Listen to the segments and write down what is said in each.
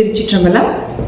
திருச்சிற்றம்பலம்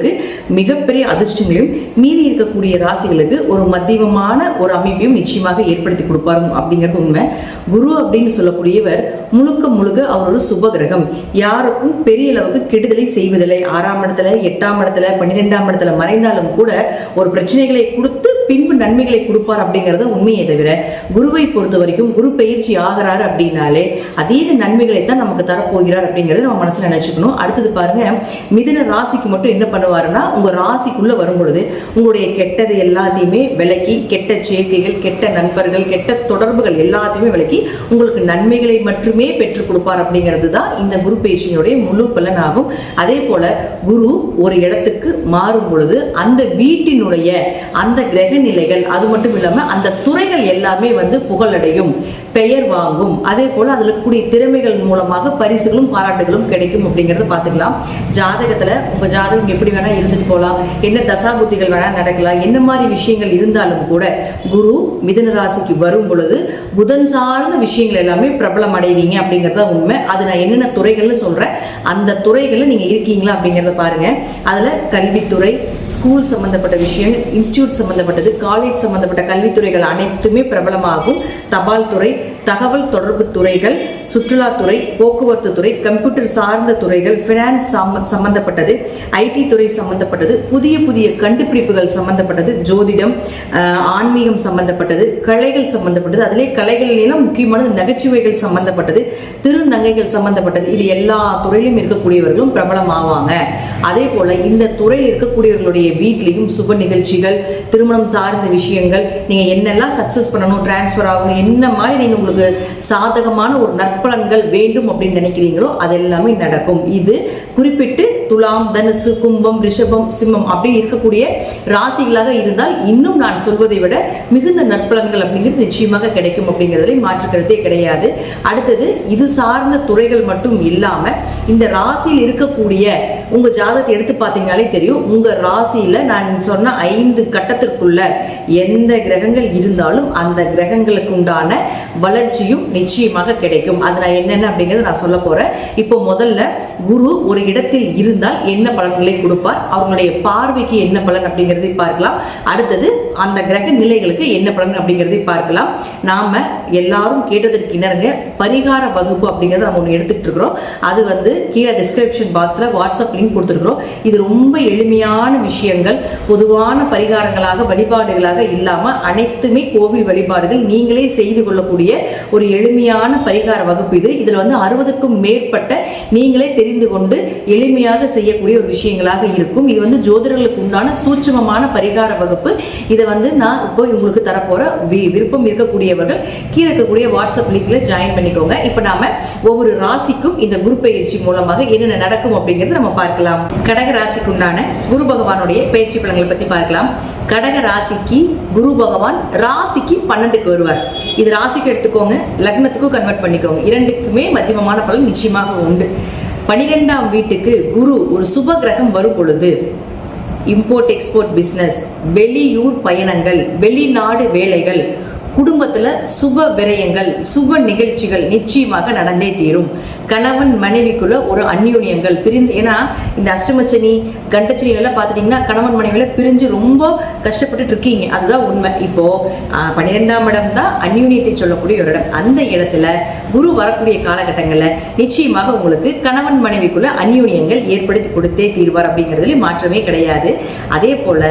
рубрики மிகப்பெரிய அதிர்ஷ்டங்களையும் மீதி இருக்கக்கூடிய ராசிகளுக்கு ஒரு மத்தியமமான ஒரு அமைப்பையும் நிச்சயமாக ஏற்படுத்தி கொடுப்பாரு அப்படிங்கிறது உண்மை. குரு அப்படின்னு சொல்லக்கூடியவர் முழுக்க முழுக்க அவர் ஒரு சுப கிரகம். யாருக்கும் பெரிய அளவுக்கு கெடுதலை செய்வதில்லை. ஆறாம் இடத்துல எட்டாம் இடத்துல பன்னிரெண்டாம் இடத்துல மறைந்தாலும் கூட ஒரு பிரச்சனைகளை கொடுத்து பின்பு நன்மைகளை கொடுப்பார் அப்படிங்கறது உண்மையை தவிர குருவை பொறுத்த வரைக்கும் குரு பயிற்சி ஆகிறாரு அப்படின்னாலே அதீத நன்மைகளை தான் நமக்கு தரப்போகிறார் அப்படிங்கறத நம்ம மனசுல நினைச்சுக்கணும். அடுத்தது பாருங்க மிதுன ராசிக்கு மட்டும் என்ன பண்ணுவாருன்னா உங்கள் ராசிக்குள்ளே வரும்பொழுது உங்களுடைய கெட்டது எல்லாத்தையுமே விலக்கி கெட்ட சேர்க்கைகள் கெட்ட நண்பர்கள் கெட்ட தொடர்புகள் எல்லாத்தையுமே விலக்கி உங்களுக்கு நன்மைகளை மட்டுமே பெற்றுக் கொடுப்பார் அப்படிங்கிறது தான் இந்த குரு பயிற்சியினுடைய முழு பலனாகும். ஆகும் அதே போல குரு ஒரு இடத்துக்கு மாறும் பொழுது அந்த வீட்டினுடைய அந்த கிரக நிலைகள் அது மட்டும் இல்லாமல் அந்த துறைகள் எல்லாமே வந்து புகழடையும் பெயர் வாங்கும். அதே போல் அதில் கூடிய திறமைகள் மூலமாக பரிசுகளும் பாராட்டுகளும் கிடைக்கும் அப்படிங்கறத பார்த்துக்கலாம். ஜாதகத்தில் உங்கள் ஜாதகம் எப்படி வேணால் இருந்துட்டு போகலாம் என்ன தசாபுத்திகள் வேணால் நடக்கலாம். என்ன மாதிரி விஷயங்கள் இருந்தாலும் கூட குரு மிதன ராசிக்கு வரும் பொழுது புதன் சார்ந்த விஷயங்கள் எல்லாமே பிரபலம் அடைவீங்க அப்படிங்கிறத உண்மை. அது நான் என்னென்ன துறைகள்னு சொல்கிறேன் அந்த துறைகளில் நீங்கள் இருக்கீங்களா அப்படிங்கிறத பாருங்கள் அதில் கல்வித்துறை ஸ்கூல் சம்பந்தப்பட்ட விஷயம் இன்ஸ்டியூட் சம்பந்தப்பட்டது காலேஜ் சம்பந்தப்பட்ட கல்வித்துறைகள் அனைத்துமே பிரபலமாகும். தபால் துறை தகவல் தொடர்பு துறைகள் சுற்றுலாத்துறை போக்குவரத்து துறை கம்ப்யூட்டர் சார்ந்த துறைகள் ஃபினான்ஸ் சம்பந்தப்பட்டது ஐடி துறை சம்பந்தப்பட்டது புதிய புதிய கண்டுபிடிப்புகள் சம்பந்தப்பட்டது ஜோதிடம் ஆன்மீகம் சம்பந்தப்பட்டது கலைகள் சம்பந்தப்பட்டது அதிலே கலைகளிலும் முக்கியமானது நகைச்சுவைகள் சம்பந்தப்பட்டது திருநங்கைகள் சம்பந்தப்பட்டது இது எல்லா துறையிலும் இருக்கக்கூடியவர்களும் பிரபலமாவாங்க. அதே போல இந்த துறையில் இருக்கக்கூடியவர்களுடைய வீட்லேயும் சுப நிகழ்ச்சிகள் திருமணம் சார்ந்த விஷயங்கள் நீங்க என்னெல்லாம் சக்ஸஸ் பண்ணணும் டிரான்ஸ்ஃபர் ஆகணும் என்ன மாதிரி நீங்க உங்களுக்கு சாதகமான ஒரு நற்பலன்கள் வேண்டும் அப்படின்னு நினைக்கிறீங்களோ அது எல்லாமே நடக்கும். இது குறிப்பிட்டு துலாம் தனுசு கும்பம் ரிஷபம் சிம்மம் அப்படி இருக்கக்கூடிய ராசிகளாக இருந்தால் இன்னும் நான் சொல்வதை விட மிகுந்த நற்பலன்கள் அப்படிங்கிறது நிச்சயமாக கிடைக்கும் அப்படிங்கிறதுல மாற்றுக்கிறதே கிடையாது. அடுத்தது இது சார்ந்த துறைகள் மட்டும் இல்லாம இந்த ராசியில் இருக்கக்கூடிய உங்க ஜாதகத்தை எடுத்து பார்த்தீங்கனாலே தெரியும் உங்க ராசியில் நான் சொன்ன ஐந்து கட்டத்திற்குள்ள எந்த கிரகங்கள் இருந்தாலும் அந்த கிரகங்களுக்கு உண்டான வளர்ச்சியும் நிச்சயமாக கிடைக்கும். அது நான் என்னென்ன அப்படிங்கிறத நான் சொல்ல போகிறேன் இப்போ முதல்ல குரு ஒரு இடத்தில் இருந்தால் என்ன பலன்களை கொடுப்பார்? அவங்களுடைய பார்வைக்கு என்ன பலன் அப்படிங்கிறதை பார்க்கலாம். அடுத்தது அந்த கிரக நிலைகளுக்கு என்ன பலன் அப்படிங்கிறதை பார்க்கலாம். நாம் எல்லாரும் கேட்டதற்கு இணருங்க பரிகார வகுப்பு அப்படிங்கிறத நம்ம ஒன்று எடுத்துட்டு இருக்கிறோம். அது வந்து கீழே டிஸ்கிரிப்ஷன் பாக்ஸில் வாட்ஸ்அப் லிங்க் கொடுத்துருக்குறோம். இது ரொம்ப எளிமையான விஷயங்கள். பொதுவான பரிகாரங்களாக வழிபாடுகளாக இல்லாமல் அனைத்துமே கோவில் வழிபாடுகள். நீங்களே செய்து கொள்ளக்கூடிய ஒரு எளிமையான பரிகார வகுப்பு இது. இதில் வந்து அறுபதுக்கும் மேற்பட்ட நீங்களே தெரிந்து கொண்டு எளிமையாக செய்யக்கூடிய ஒரு விஷயங்களாக இருக்கும். இது வந்து ஜோதிடர்களுக்கு உண்டான சூட்சமமான பரிகார வகுப்பு. இதை வந்து நான் இப்போ உங்களுக்கு தரப்போற வி விருப்பம் இருக்கக்கூடியவர்கள் கீழே இருக்கக்கூடிய வாட்ஸ்அப் லிங்க்ல ஜாயின் பண்ணிக்கோங்க. இப்போ நாம ஒவ்வொரு ராசிக்கும் இந்த குரு பயிற்சி மூலமாக என்னென்ன நடக்கும் அப்படிங்கிறது நம்ம பார்க்கலாம். கடக ராசிக்கு உண்டான குரு பகவானுடைய பயிற்சி பலன்களை பத்தி பார்க்கலாம். கடக ராசிக்கு குரு பகவான் ராசிக்கு பன்னெண்டுக்கு வருவார். இது ராசிக்கு எடுத்துக்கோங்க லக்னத்துக்கும் கன்வெர்ட் பண்ணிக்கோங்க. இரண்டுக்குமே மத்தியமமான பலன் நிச்சயமாக உண்டு. பனிரெண்டாம் வீட்டுக்கு குரு ஒரு சுப கிரகம் வரும் பொழுது இம்போர்ட் எக்ஸ்போர்ட் பிஸ்னஸ் வெளியூர் பயணங்கள் வெளிநாடு வேலைகள் குடும்பத்துல சுப விரயங்கள் சுப நிகழ்ச்சிகள் நிச்சயமாக நடந்தே தீரும். கணவன் மனைவிக்குள்ள ஒரு அந்யூனியங்கள் பிரிந்து ஏன்னா இந்த அஷ்டமச்சனி கண்டச்சனி எல்லாம் பார்த்துட்டிங்கன்னா கணவன் மனைவியில பிரிஞ்சு ரொம்ப கஷ்டப்பட்டுட்டு இருக்கீங்க. அதுதான் உண்மை. இப்போ பன்னிரெண்டாம் இடம் தான் அந்யோன்யத்தை சொல்லக்கூடிய ஒரு இடம். அந்த இடத்துல குரு வரக்கூடிய காலகட்டங்களில் நிச்சயமாக உங்களுக்கு கணவன் மனைவிக்குள்ள அந்யோன்யங்கள் ஏற்படுத்தி கொடுத்தே தீர்வார் அப்படிங்கிறதுல மாற்றமே கிடையாது. அதே போல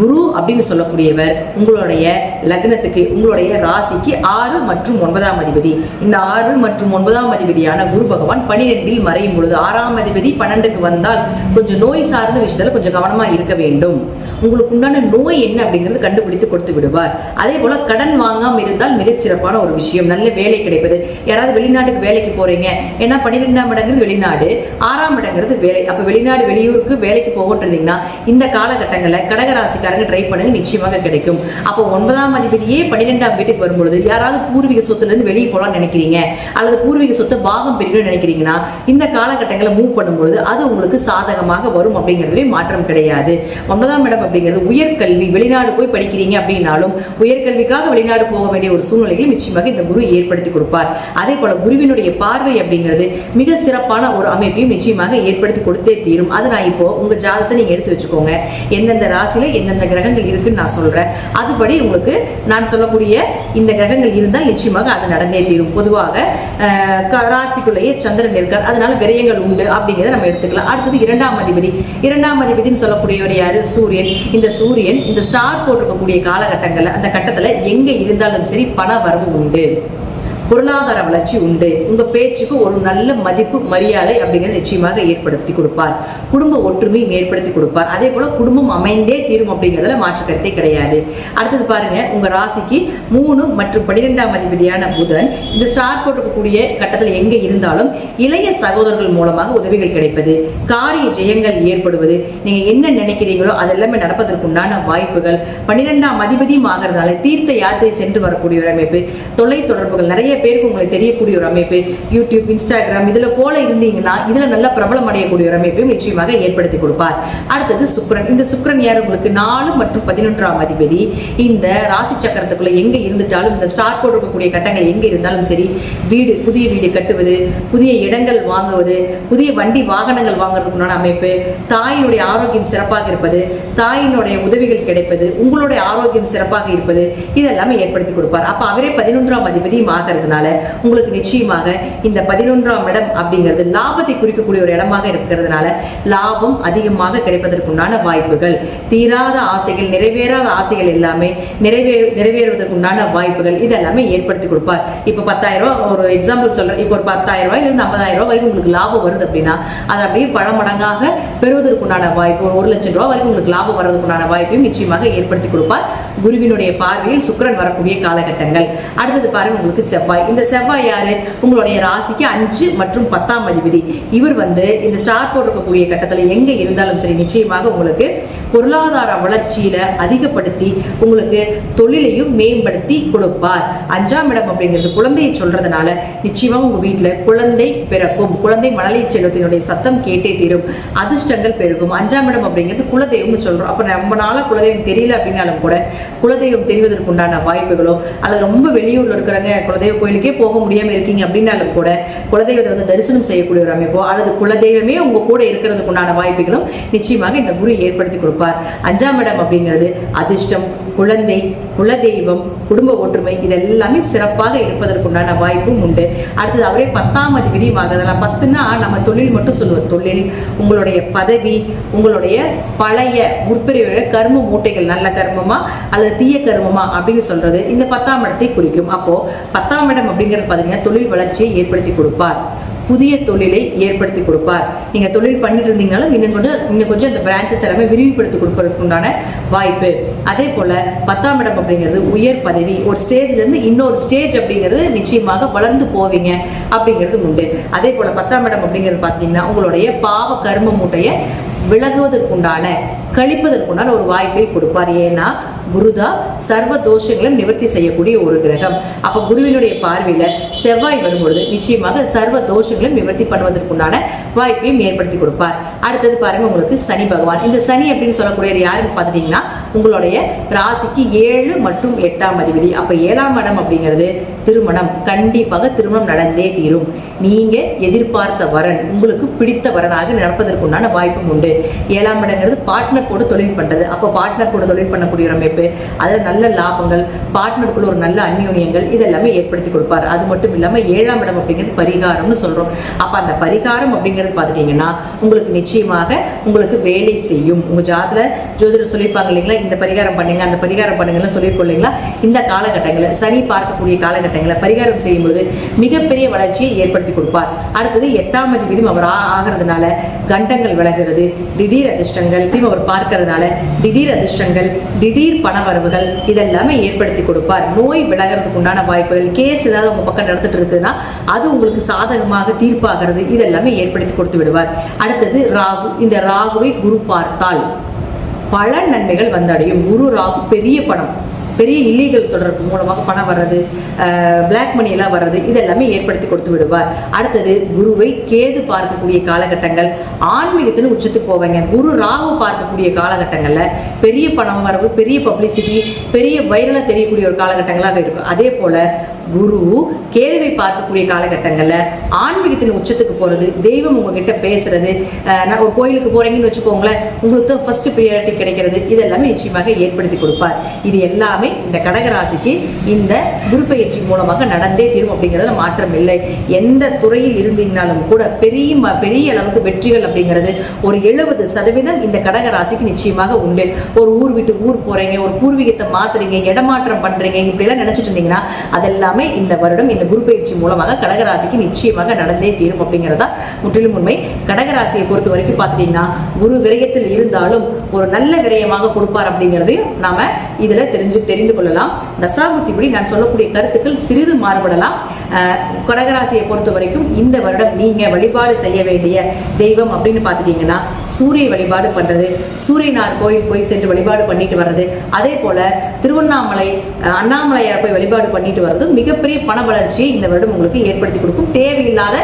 குரு அப்படின்னு சொல்லக்கூடியவர் உங்களுடைய லக்னத்துக்கு உங்களுடைய ராசிக்கு ஆறு மற்றும் ஒன்பதாம் அதிபதி. இந்த ஆறு மற்றும் ஒன்பதாம் அதிபதியான குரு பகவான் பனிரெண்டில் மறையும் பொழுது ஆறாம் அதிபதி பன்னெண்டுக்கு வந்தால் கொஞ்சம் நோய் சார்ந்த விஷயத்துல கொஞ்சம் கவனமா இருக்க வேண்டும். உங்களுக்கு உண்டான நோய் என்ன அப்படிங்கிறது கண்டுபிடித்து கொடுத்து விடுவார். அதே போல கடன் வாங்காம இருந்தால் மிகச்சிறப்பான ஒரு விஷயம். நல்ல வேலை கிடைப்பது. யாராவது வெளிநாட்டுக்கு வேலைக்கு போறீங்க. ஏன்னா பன்னிரெண்டாம் இடங்கிறது வெளிநாடு. ஆறாம் இடங்கிறது வேலை. அப்ப வெளிநாடு வெளியூருக்கு வேலைக்கு போகிட்டு இருந்தீங்கன்னா இந்த காலகட்டங்களில் கடகராசிக்காரங்க ட்ரை பண்ணுங்க. நிச்சயமாக கிடைக்கும். அப்போ ஒன்பதாம் அதிபதியே பன்னிரெண்டாம் வீட்டுக்கு வரும்பொழுது யாராவது பூர்வீக சொத்துல இருந்து வெளியே போகலாம்னு நினைக்கிறீங்க. அல்லது பூர்வீக சொத்தை பாகம் பிரிக்கணும்னு நினைக்கிறீங்கன்னா இந்த காலகட்டங்களில் மூவ் பண்ணும்பொழுது அது உங்களுக்கு சாதகமாக வரும் அப்படிங்கிறதுலேயும் மாற்றம் கிடையாது. ஒன்பதாம் இடம் அப்படிங்கிறது உயர்கல்வி வெளிநாடு போய் படிக்கிறீங்க அப்படின்னாலும் உயர்கல்விக்காக வெளிநாடு போக வேண்டிய ஒரு சூழ்நிலைகளை நிச்சயமாக இந்த குரு ஏற்படுத்தி கொடுப்பார். அதே போல குருவினுடைய பார்வை அப்படிங்கிறது மிக சிறப்பான ஒரு அமைப்பையும் நிச்சயமாக ஏற்படுத்தி கொடுத்தே தீரும். அது நான் இப்போ உங்க ஜாதகத்தை நீங்க எடுத்து வச்சுக்கோங்க. எந்தெந்த ராசியில எந்தெந்த கிரகங்கள் இருக்குன்னு நான் சொல்றேன். அதுபடி உங்களுக்கு நான் சொல்லக்கூடிய இந்த கிரகங்கள் இருந்தால் நிச்சயமாக அது நடந்தே தீரும். பொதுவாக ராசிக்குள்ளேயே சந்திரன் இருக்கார். அதனால விரயங்கள் உண்டு அப்படிங்கிறத நம்ம எடுத்துக்கலாம். அடுத்தது இரண்டாம் அதிபதி. இரண்டாம் அதிபதினு சொல்லக்கூடியவர் யாரு? சூரியன். இந்த சூரியன் இந்த ஸ்டார் போட்டிருக்கக்கூடிய காலகட்டங்கள்ல அந்த கட்டத்துல எங்க இருந்தாலும் சரி பண வரவு உண்டு. பொருளாதார வளர்ச்சி உண்டு. உங்க பேச்சுக்கு ஒரு நல்ல மதிப்பு மரியாதை அப்படிங்கிறது நிச்சயமாக ஏற்படுத்தி கொடுப்பார். குடும்ப ஒற்றுமையும் ஏற்படுத்தி கொடுப்பார். அதே போல குடும்பம் அமைந்தே தீரும் அப்படிங்கிறதுல மாற்று கருத்தே கிடையாது. அடுத்தது பாருங்க உங்க ராசிக்கு மூணு மற்றும் பன்னிரெண்டாம் அதிபதியான புதன் இந்த ஸ்டார் போட்டிருக்கக்கூடிய கட்டத்தில் எங்க இருந்தாலும் இளைய சகோதரர்கள் மூலமாக உதவிகள் கிடைப்பது காரிய ஜெயங்கள் ஏற்படுவது நீங்க என்ன நினைக்கிறீங்களோ அதெல்லாமே நடப்பதற்குண்டான வாய்ப்புகள். பன்னிரெண்டாம் அதிபதியும் ஆகிறதுனால தீர்த்த யாத்திரை சென்று வரக்கூடிய ஒரு அமைப்பு. தொலை தொடர்புகள் நிறைய பேருக்கு உங்களுக்கு தெரியக்கூடிய ஒரு அமைப்பு யூடியூப் இன்ஸ்டாகிராம் இதில் போல இருந்தீங்கன்னா இதில் நல்ல பிரபலம் அடையக்கூடிய ஒரு அமைப்பையும் நிச்சயமாக ஏற்படுத்தி கொடுப்பார். அடுத்தது சுக்ரன் இந்த சுக்ரன் யார்? உங்களுக்கு நாலு மற்றும் பதினொன்றாம் அதிபதி. இந்த ராசி சக்கரத்துக்குள்ள எங்கே இருந்துட்டாலும் இந்த ஸ்டார் போட்டிருக்கக்கூடிய கட்டங்கள் எங்கே இருந்தாலும் சரி வீடு புதிய வீடு கட்டுவது புதிய இடங்கள் வாங்குவது புதிய வண்டி வாகனங்கள் வாங்குறதுக்கு அமைப்பு தாயினுடைய ஆரோக்கியம் சிறப்பாக இருப்பது தாயினுடைய உதவிகள் கிடைப்பது உங்களுடைய ஆரோக்கியம் சிறப்பாக இருப்பது இதெல்லாமே ஏற்படுத்தி கொடுப்பார். அப்போ அவரே பதினொன்றாம் அதிபதியும் இருக்கிறதுனால உங்களுக்கு நிச்சயமாக இந்த பதினொன்றாம் இடம் அப்படிங்கிறது லாபத்தை குறிக்கக்கூடிய ஒரு இடமாக இருக்கிறதுனால லாபம் அதிகமாக கிடைப்பதற்குண்டான வாய்ப்புகள். தீராத ஆசைகள் நிறைவேறாத ஆசைகள் எல்லாமே நிறைவே நிறைவேறுவதற்குண்டான வாய்ப்புகள் இதெல்லாமே ஏற்படுத்தி கொடுப்பார். இப்போ பத்தாயிரம் ரூபா ஒரு எக்ஸாம்பிள் சொல்றேன். இப்போ ஒரு பத்தாயிரம் ரூபாயிலிருந்து ஐம்பதாயிரம் ரூபாய் வரைக்கும் உங்களுக்கு லாபம் வருது அப்படின்னா அது அப்படியே பல மடங்காக பெறுவதற்குண்டான வாய்ப்பு ஒரு ஒரு லட்சம் ரூபாய் வரைக்கும் உங்களுக்கு லாபம் வர்றதுக்குண்டான வாய்ப்பையும் நிச்சயமாக ஏற்படுத்தி கொடுப்பார். குருவினுடைய பார்வையில் சுக்கிரன் வரக்கூடிய காலகட்டங்கள். அடுத்தது பாருங்க உங்களுக்கு செவ்வாய் இந்த செவ்வாய் யாரு? உங்களுடைய ராசிக்கு அஞ்சு மற்றும் பத்தாம் அதிபதி. இவர் வந்து இந்த ஸ்டார் போட்டிருக்கக்கூடிய கட்டத்தில் எங்க இருந்தாலும் சரி நிச்சயமாக உங்களுக்கு பொருளாதார வளர்ச்சியில அதிகப்படுத்தி உங்களுக்கு தொழிலையும் மேம்படுத்தி கொடுப்பார். அஞ்சாம் இடம் அப்படிங்கிறது குழந்தையை சொல்றதுனால நிச்சயமா உங்க வீட்டுல குழந்தை பிறக்கும். குழந்தை மழலை செல்வத்தினுடைய சத்தம் கேட்டே தீரும். அதிர்ஷ்டங்கள் பெருகும். அஞ்சாம் இடம் அப்படிங்கிறது குலதெய்வம்னு சொல்றோம். அப்ப ரொம்ப நாளா குலதெய்வம் தெரியல அப்படின்னாலும் கூட குலதெய்வம் தெரிவதற்கு உண்டான வாய்ப்புகளோ அல்லது ரொம்ப வெளியூர்ல இருக்கிறவங்க குலதெய்வ கோயிலுக்கே போக முடியாம இருக்கீங்க அப்படின்னாலும் கூட குலதெய்வத்தை வந்து தரிசனம் செய்யக்கூடிய ஒரு அமைப்போ அல்லது குலதெய்வமே உங்க கூட இருக்கிறதுக்கு உண்டான வாய்ப்புகளும் நிச்சயமாக இந்த குரு ஏற்படுத்தி கொடுப்பார். அஞ்சாம் இடம் அப்படிங்கிறது அதிர்ஷ்டம் குழந்தை குலதெய்வம் குடும்ப ஒற்றுமை இதெல்லாமே சிறப்பாக இருப்பதற்குண்டான வாய்ப்பும் உண்டு. அடுத்தது அவரே பத்தாம் அதிபதியும் ஆகுதலாம் பத்துனா நம்ம தொழில் மட்டும் சொல்லுவோம். தொழில் உங்களுடைய பதவி உங்களுடைய பழைய முற்பிரிவுடைய கர்ம மூட்டைகள் நல்ல கர்மமா அல்லது தீய கர்மமா அப்படின்னு சொல்றது இந்த பத்தாம் இடத்தை குறிக்கும். அப்போ பத்தாம் இடம் அப்படிங்கிறது பார்த்தீங்கன்னா தொழில் வளர்ச்சியை ஏற்படுத்தி கொடுப்பார். புதிய தொழிலை ஏற்படுத்தி கொடுப்பார். நீங்கள் தொழில் பண்ணிட்டு இருந்தீங்கனாலும் இன்னும் கொஞ்சம் இன்னும் கொஞ்சம் இந்த பிரான்ச்சஸ் எல்லாமே விரிவுபடுத்தி கொடுப்பதற்குண்டான வாய்ப்பு. அதே போல் பத்தாம் இடம் அப்படிங்கிறது உயர் பதவி. ஒரு ஸ்டேஜ்லேருந்து இன்னொரு ஸ்டேஜ் அப்படிங்கிறது நிச்சயமாக வளர்ந்து போவீங்க அப்படிங்கிறது உண்டு. அதே போல் பத்தாம் இடம் அப்படிங்கிறது பார்த்தீங்கன்னா உங்களுடைய பாவ கர்ம மூட்டையை விலகுவதற்குண்டான கழிப்பதற்குண்டான ஒரு வாய்ப்பை கொடுப்பார். ஏன்னா குருதா சர்வ தோஷங்களும் நிவர்த்தி செய்யக்கூடிய ஒரு கிரகம். அப்ப குருவினுடைய பார்வையில செவ்வாய் வரும்பொழுது நிச்சயமாக சர்வ தோஷங்களை நிவர்த்தி பண்ணுவதற்குண்டான வாய்ப்பையும் ஏற்படுத்தி கொடுப்பார். அடுத்தது பாருங்க உங்களுக்கு சனி பகவான். இந்த சனி அப்படின்னு சொல்லக்கூடிய யாருன்னு பார்த்துட்டீங்கன்னா உங்களுடைய ராசிக்கு ஏழு மற்றும் எட்டாம் அதிபதி. அப்ப ஏழாம் இடம் அப்படிங்கிறது திருமணம். கண்டிப்பாக திருமணம் நடந்தே தீரும். நீங்க எதிர்பார்த்த வரன் உங்களுக்கு பிடித்த வரனாக நடப்பதற்குண்டான வாய்ப்பும் உண்டு. ஏழாம் இடங்கிறது பார்ட்னர் கூட தொழில் பண்றது. அப்போ பார்ட்னர் கூட தொழில் பண்ணக்கூடிய ஒரு அமைப்பு அதில் நல்ல லாபங்கள் பார்ட்னருக்குள்ள ஒரு நல்ல அந்யூன்யங்கள் இதெல்லாமே ஏற்படுத்தி கொடுப்பார். அது மட்டும் இல்லாமல் ஏழாம் இடம் அப்படிங்கிறது பரிகாரம்னு சொல்றோம். அப்போ அந்த பரிகாரம் அப்படிங்கிறது பார்த்துட்டீங்கன்னா உங்களுக்கு நிச்சயமாக உங்களுக்கு வேலை செய்யும். உங்க ஜாதில் ஜோதிடர் சொல்லியிருப்பாங்க இல்லைங்களா? இந்த பரிகாரம் பண்ணுங்க அந்த பரிகாரம் பண்ணுங்கன்னு சொல்லியிருக்கோம் இல்லைங்களா? இந்த காலகட்டங்களில் சனி பார்க்கக்கூடிய காலகட்டங்களில் பரிகாரம் செய்யும் பொழுது மிகப்பெரிய வளர்ச்சியை ஏற்படுத்தி கொடுப்பார். அடுத்தது எட்டாம் அதிபதியும் அவர் ஆகிறதுனால கண்டங்கள் விலகிறது திடீர் அதிர்ஷ்டங்கள் அவர் பார்க்கறதுனால திடீர் அதிர்ஷ்டங்கள் திடீர் பண வரவுகள் இதெல்லாமே ஏற்படுத்தி கொடுப்பார். நோய் விலகிறதுக்கு உண்டான வாய்ப்புகள் கேஸ் ஏதாவது உங்க பக்கம் நடந்துட்டு இருக்குதுன்னா அது உங்களுக்கு சாதகமாக தீர்ப்பாகிறது. இதெல்லாமே ஏற்படுத்தி கொடுத்து விடுவார். அடுத்தது ராகு. இந்த ராகுவை குரு பார்த்தால் பல நன்மைகள் வந்தடையும். குரு ராகு பெரிய படம் பெரிய இல்லீகல் தொடர்பு மூலமாக பணம் வர்றது பிளாக் மணி எல்லாம் வர்றது இதெல்லாமே ஏற்படுத்தி கொடுத்து விடுவார். அடுத்தது குருவை கேது பார்க்கக்கூடிய காலகட்டங்கள் ஆன்மீகத்தில் உச்சத்துக்கு போவாங்க. குரு ராகு பார்க்கக்கூடிய காலகட்டங்களில் பெரிய பணம் வரவு பெரிய பப்ளிசிட்டி பெரிய வைரலாக தெரியக்கூடிய ஒரு காலகட்டங்களாக இருக்கும். அதே போல் குரு கேதுவை பார்க்கக்கூடிய காலகட்டங்களில் ஆன்மீகத்தின் உச்சத்துக்கு போகிறது தெய்வம் உங்ககிட்ட பேசுறது நான் ஒரு கோயிலுக்கு போறீங்கன்னு வச்சுக்கோங்களேன் உங்களுக்கு தான் ஃபர்ஸ்ட் ப்ரியாரிட்டி கிடைக்கிறது. இதெல்லாமே நிச்சயமாக ஏற்படுத்தி கொடுப்பார். இது எல்லாமே இந்த கடகராசிக்கு இந்த குரு பயிற்சி மூலமாக நடந்தே தீரும் அப்படிங்கிறதுல மாற்றம் இல்லை. எந்த துறையில் இருந்தீங்கனாலும் கூட பெரிய ம- பெரிய அளவுக்கு வெற்றிகள் அப்படிங்கிறது ஒரு எழுபது சதவீதம் இந்த கடகராசிக்கு நிச்சயமாக உண்டு. ஒரு ஊர் விட்டு ஊர் போறீங்க ஒரு பூர்வீகத்தை மாத்துறீங்க இடமாற்றம் பண்றீங்க இப்படியெல்லாம் நினைச்சிட்டு இருந்தீங்கன்னா அதெல்லாம் இந்த வருடம் இந்த குரு பயிற்சி மூலமாக கடகராசிக்கு நிச்சயமாக நடந்தே தீரும் அப்படிங்கிறதா முற்றிலும் உண்மை. கடகராசியை பொறுத்த வரைக்கும் பார்த்துட்டீங்கன்னா குரு விரயத்தில் இருந்தாலும் ஒரு நல்ல விரயமாக கொடுப்பார் அப்படிங்கிறதையும் நாம இதுல தெரிஞ்சு தெரிந்து கொள்ளலாம். தசாபுத்திப்படி நான் சொல்லக்கூடிய கருத்துக்கள் சிறிது மாறுபடலாம். கடகராசியை பொறுத்த வரைக்கும் இந்த வருடம் நீங்கள் வழிபாடு செய்ய வேண்டிய தெய்வம் அப்படின்னு பார்த்துட்டீங்கன்னா சூரிய வழிபாடு பண்ணுறது சூரியனார் கோயில் போய் சென்று வழிபாடு பண்ணிட்டு வர்றது அதே போல் திருவண்ணாமலை அண்ணாமலையார் போய் வழிபாடு பண்ணிட்டு வர்றதும் மிகப்பெரிய பண வளர்ச்சியை இந்த வருடம் உங்களுக்கு ஏற்படுத்தி கொடுக்கும். தேவையில்லாத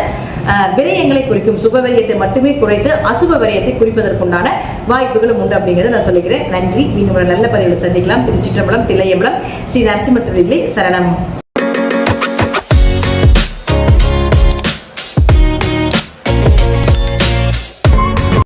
விரயங்களை குறிக்கும் சுப விரயத்தை மட்டுமே குறைத்து அசுப விரயத்தை குறிப்பதற்குண்டான வாய்ப்புகளும் உண்டு அப்படிங்கிறத நான் சொல்லிக்கிறேன். நன்றி. மீண்டும் ஒரு நல்ல பதிவில் சந்திக்கலாம். திருச்சிற்றம்பலம் தில்லையம்பலம் ஸ்ரீ நரசிம்மத்துறையிலே சரணம்.